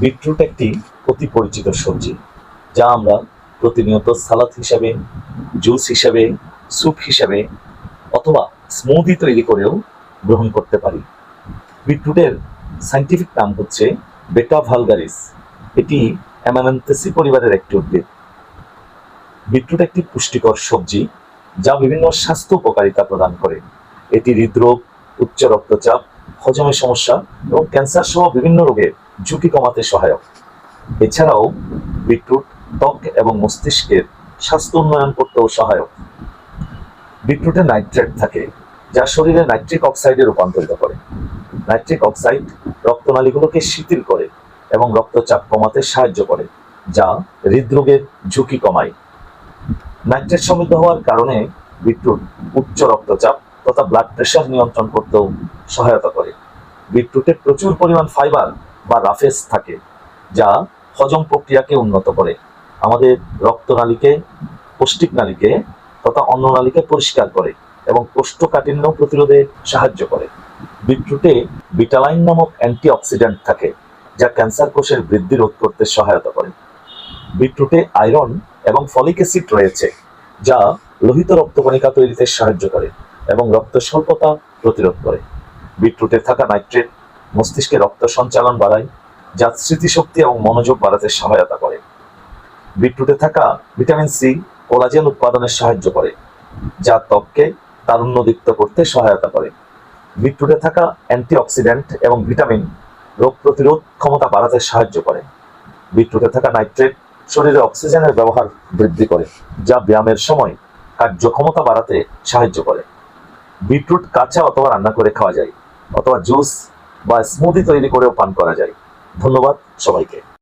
Beetroot একটি অতি পরিচিত সবজি, যা আমরা প্রতিনিয়ত সালাদ হিসাবে, জুস হিসাবে, স্যুপ হিসাবে অথবা স্মুদি তৈরি করেও গ্রহণ করতে পারি। বিটরুটের সাইন্টিফিক নাম হচ্ছে বেটা ভালগারিস। এটি অ্যামানান্থেসি পরিবারের একটি উদ্ভিদ। বিটরুট একটি পুষ্টিকর সবজি, যা বিভিন্ন স্বাস্থ্য উপকারিতা প্রদান করে। এটি হৃদরোগ, উচ্চ রক্তচাপ হজমের সমস্যা এবং ক্যান্সার সহ বিভিন্ন রোগের ঝুঁকি কমাতে সহায়ক। এছাড়াও বিটরুট ত্বক এবং মস্তিষ্কের স্বাস্থ্য উন্নয়ন করতেও সহায়ক। বিটরুটে নাইট্রেট থাকে, যা শরীরে নাইট্রিক অক্সাইডে রূপান্তরিত করে। নাইট্রিক অক্সাইড রক্তনালীগুলোকে শিথিল করে এবং রক্তচাপ কমাতে সাহায্য করে, যা হৃদরোগের ঝুঁকি কমায়। নাইট্রেট সমৃদ্ধ হওয়ার কারণে বিটরুট উচ্চ রক্তচাপ তথা ব্লাড প্রেশার নিয়ন্ত্রণ করতেও সহায়তা করে। বিটরুটে প্রচুর পরিমাণ ফাইবার বা রাফেস থাকে, যা হজম প্রক্রিয়াকে উন্নত করে। আমাদের রক্তনালীকে পৌষ্টিক নালীকে তথা অন্ননালীকে পরিষ্কার করে এবং কোষ্ঠকাঠিন্য প্রতিরোধে সাহায্য করে। বিটরুটে বিটালাইন নামক অ্যান্টিঅক্সিডেন্ট থাকে, যা ক্যান্সার কোষের বৃদ্ধি রোধ করতে সহায়তা করে। বিটরুটে আয়রন এবং ফলিক অ্যাসিড রয়েছে, যা লোহিত রক্তকণিকা তৈরিতে সাহায্য করে এবং রক্ত স্বল্পতা প্রতিরোধ করে। বিটরুটে থাকা নাইট্রেট মস্তিষ্কে রক্ত সঞ্চালন বাড়ায়, যা স্মৃতিশক্তি এবং মনোযোগ বাড়াতে সহায়তা করে। বিটরুটে থাকা ভিটামিন সি কোলাজেন উৎপাদনে সাহায্য করে, যা ত্বককে তারুণ্যদীপ্ত করতে সহায়তা করে। বিটরুটে থাকা অ্যান্টিঅক্সিডেন্ট এবং ভিটামিন রোগ প্রতিরোধ ক্ষমতা বাড়াতে সাহায্য করে। বিটরুটে থাকা নাইট্রেট শরীরে অক্সিজেনের ব্যবহার বৃদ্ধি করে, যা ব্যায়ামের সময় কার্যক্ষমতা বাড়াতে সাহায্য করে। বিটরুট কাঁচা অথবা রান্না করে খাওয়া যায়, অথবা জুস বা স্মুদি তৈরি করেও পান করা যায়। ধন্যবাদ সবাইকে।